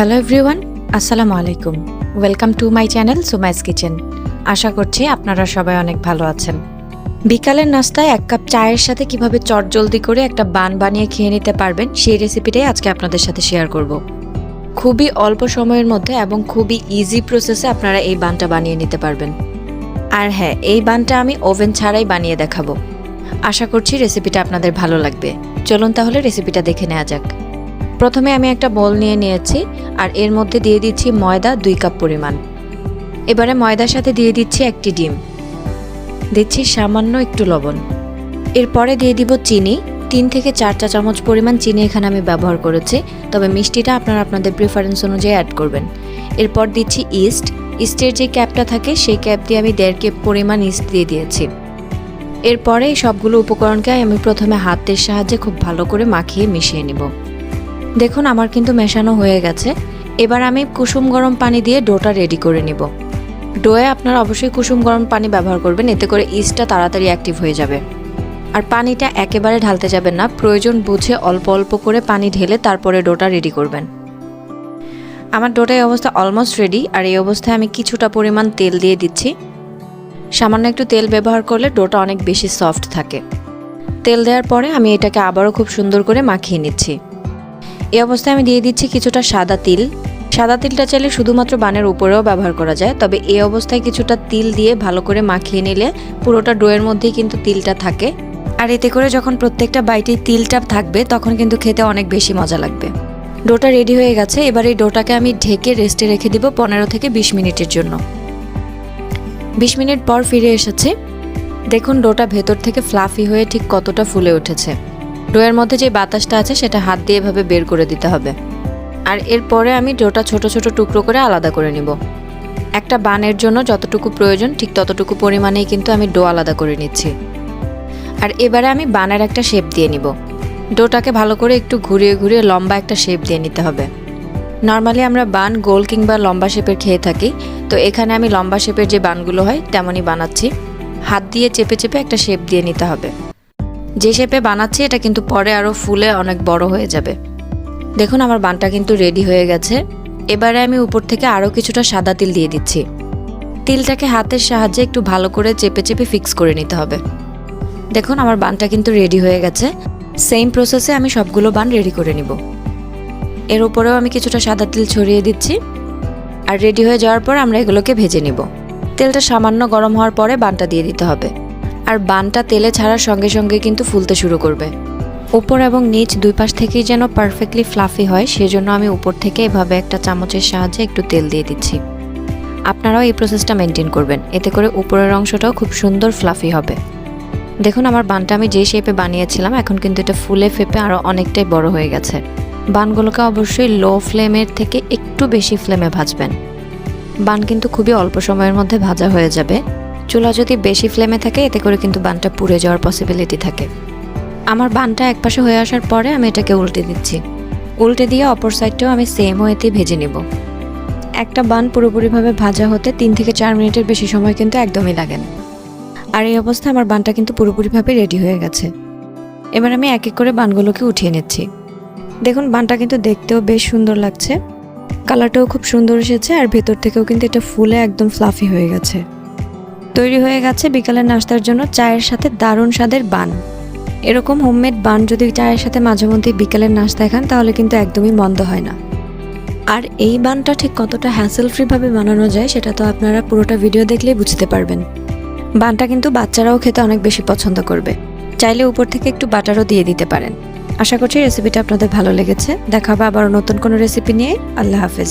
Hello everyone আসসালামু আলাইকুম welcome to my channel Sumais kitchen আশা করছি আপনারা সবাই অনেক ভালো আছেন। বিকালের নাস্তায় এক কাপ চায়ের সাথে কীভাবে চট জলদি করে একটা বান বানিয়ে খেয়ে নিতে পারবেন, সেই রেসিপিটাই আজকে আপনাদের সাথে শেয়ার করব। খুবই অল্প সময়ের মধ্যে এবং খুবই ইজি প্রসেসে আপনারা এই বানটা বানিয়ে নিতে পারবেন। আর হ্যাঁ এই বানটা আমি ওভেন ছাড়াই বানিয়ে দেখাবো। আশা করছি রেসিপিটা আপনাদের ভালো লাগবে। চলুন তাহলে রেসিপিটা দেখে নেওয়া যাক। প্রথমে আমি একটা বল নিয়ে নিয়েছি আর এর মধ্যে দিয়ে দিচ্ছি ময়দা দুই কাপ পরিমাণ। এবারে ময়দার সাথে দিয়ে দিচ্ছি একটি ডিম। দিচ্ছি সামান্য একটু লবণ। এরপরে দিয়ে দিব চিনি। তিন থেকে চার চা চামচ পরিমাণ চিনি এখানে আমি ব্যবহার করেছি, তবে মিষ্টিটা আপনারা আপনাদের প্রিফারেন্স অনুযায়ী অ্যাড করবেন। এরপর দিচ্ছি ইস্ট ইস্টের যে ক্যাপটা থাকে, সেই ক্যাপ দিয়ে আমি দেড় কেপ পরিমাণ ইস্ট দিয়ে দিয়েছি। এরপরে সবগুলো উপকরণকে আমি প্রথমে হাতের সাহায্যে খুব ভালো করে মাখিয়ে মিশিয়ে নিব। দেখুন, আমার কিন্তু মেশানো হয়ে গেছে। এবার আমি কুসুম গরম পানি দিয়ে ডোটা রেডি করে নিব। ডোয়ে আপনারা অবশ্যই কুসুম গরম পানি ব্যবহার করবেন, এতে করে ইস্টটা তাড়াতাড়ি অ্যাক্টিভ হয়ে যাবে। আর পানিটা একেবারে ঢালতে যাবেন না, প্রয়োজন বুঝে অল্প অল্প করে পানি ঢেলে তারপরে ডোটা রেডি করবেন। আমার ডোটা এই অবস্থা অলমোস্ট রেডি আর এই অবস্থায় আমি কিছুটা পরিমাণ তেল দিয়ে দিচ্ছি। সামান্য একটু তেল ব্যবহার করলে ডোটা অনেক বেশি সফট থাকে। তেল দেওয়ার পরে আমি এটাকে আবারও খুব সুন্দর করে মাখিয়ে নিচ্ছি। এই অবস্থায় আমি দিয়ে দিচ্ছি কিছুটা সাদা তিল। সাদা তিলটা চাইলে শুধুমাত্র বানের উপরেও ব্যবহার করা যায়, তবে এই অবস্থায় কিছুটা তিল দিয়ে ভালো করে মাখিয়ে নিলে পুরোটা ডোয়ের মধ্যেই কিন্তু তিলটা থাকে। আর এতে করে যখন প্রত্যেকটা বাইটেই তিলটা থাকবে, তখন কিন্তু খেতে অনেক বেশি মজা লাগবে। ডোটা রেডি হয়ে গেছে, এবার এই ডোটাকে আমি ঢেকে রেস্টে রেখে দিব পনেরো থেকে বিশ মিনিটের জন্য। বিশ মিনিট পর ফিরে এসেছি। দেখুন ডোটা ভেতর থেকে ফ্লাফি হয়ে ঠিক কতটা ফুলে উঠেছে। ডোয়ের মধ্যে যে বাতাসটা আছে সেটা হাত দিয়ে এভাবে বের করে দিতে হবে। আর এরপরে আমি ডোটা ছোট ছোট টুকরো করে আলাদা করে নিব। একটা বানের জন্য যতটুকু প্রয়োজন, ঠিক ততটুকু পরিমাণেই কিন্তু আমি ডো আলাদা করে নিচ্ছি। আর এবারে আমি বানের একটা শেপ দিয়ে নিব। ডোটাকে ভালো করে একটু ঘুরিয়ে ঘুরিয়ে লম্বা একটা শেপ দিয়ে নিতে হবে। নর্মালি আমরা বান গোল কিংবা লম্বা শেপের খেয়ে থাকি, তো এখানে আমি লম্বা শেপের যে বানগুলো হয় তেমনই বানাচ্ছি। হাত দিয়ে চেপে চেপে একটা শেপ দিয়ে নিতে হবে। যে শেপে বানাচ্ছি, এটা কিন্তু পরে আরও ফুলে অনেক বড় হয়ে যাবে। দেখুন, আমার বানটা কিন্তু রেডি হয়ে গেছে। এবারে আমি উপর থেকে আরও কিছুটা সাদা তিল দিয়ে দিচ্ছি। তিলটাকে হাতের সাহায্যে একটু ভালো করে চেপে চেপে ফিক্স করে নিতে হবে। দেখুন, আমার বানটা কিন্তু রেডি হয়ে গেছে। সেম প্রসেসে আমি সবগুলো বান রেডি করে নিব। এর উপরেও আমি কিছুটা সাদা তিল ছড়িয়ে দিচ্ছি। আর রেডি হয়ে যাওয়ার পর আমরা এগুলোকে ভেজে নিব। তেলটা সামান্য গরম হওয়ার পরে বানটা দিয়ে দিতে হবে। আর বানটা তেলে ছাড়ার সঙ্গে সঙ্গে কিন্তু ফুলতে শুরু করবে। উপর এবং নিচ দুই পাশ থেকেই যেন পারফেক্টলি ফ্লাফি হয়, সেজন্য আমি উপর থেকে এভাবে একটা চামচের সাহায্যে একটু তেল দিয়ে দিচ্ছি। আপনারাও এই প্রসেসটা মেনটেন করবেন, এতে করে উপরের অংশটাও খুব সুন্দর ফ্লাফি হবে। দেখুন, আমার বানটা আমি যে শেপে বানিয়েছিলাম, এখন কিন্তু এটা ফুলে ফেপে আরও অনেকটাই বড় হয়ে গেছে। বানগুলোকে অবশ্যই লো ফ্লেমের থেকে একটু বেশি ফ্লেমে ভাজবেন। বান কিন্তু খুবই অল্প সময়ের মধ্যে ভাজা হয়ে যাবে। চুলা যদি বেশি ফ্লেমে থাকে, এতে করে কিন্তু বানটা পুড়ে যাওয়ার পসিবিলিটি থাকে। আমার বানটা একপাশে হয়ে আসার পরে আমি এটাকে উল্টে দিচ্ছি। উল্টে দিয়ে অপর সাইডটাও আমি সেম ওয়েতে ভেজে নিব। একটা বান পুরোপুরিভাবে ভাজা হতে তিন থেকে চার মিনিটের বেশি সময় কিন্তু একদমই লাগে না। আর এই অবস্থায় আমার বানটা কিন্তু পুরোপুরিভাবে রেডি হয়ে গেছে। এবার আমি এক এক করে বানগুলোকে উঠিয়ে নিচ্ছি। দেখুন, বানটা কিন্তু দেখতেও বেশ সুন্দর লাগছে। কালারটাও খুব সুন্দর এসেছে, আর ভেতর থেকেও কিন্তু এটা ফুলে একদম ফ্লাফি হয়ে গেছে। তৈরি হয়ে গেছে বিকালের নাস্তার জন্য চায়ের সাথে দারুণ স্বাদের বান। এরকম হোমমেড বান যদি চায়ের সাথে মাঝে মধ্যে বিকালের নাস্তা খান, তাহলে কিন্তু একদমই মন্দ হয় না। আর এই বানটা ঠিক কতটা হ্যাসেল ফ্রিভাবে বানানো যায়, সেটা তো আপনারা পুরোটা ভিডিও দেখলেই বুঝতে পারবেন। বানটা কিন্তু বাচ্চারাও খেতে অনেক বেশি পছন্দ করবে। চাইলে উপর থেকে একটু বাটারও দিয়ে দিতে পারেন। আশা করছি রেসিপিটা আপনাদের ভালো লেগেছে। দেখা হবে আবার নতুন কোনো রেসিপি নিয়ে। আল্লাহ হাফেজ।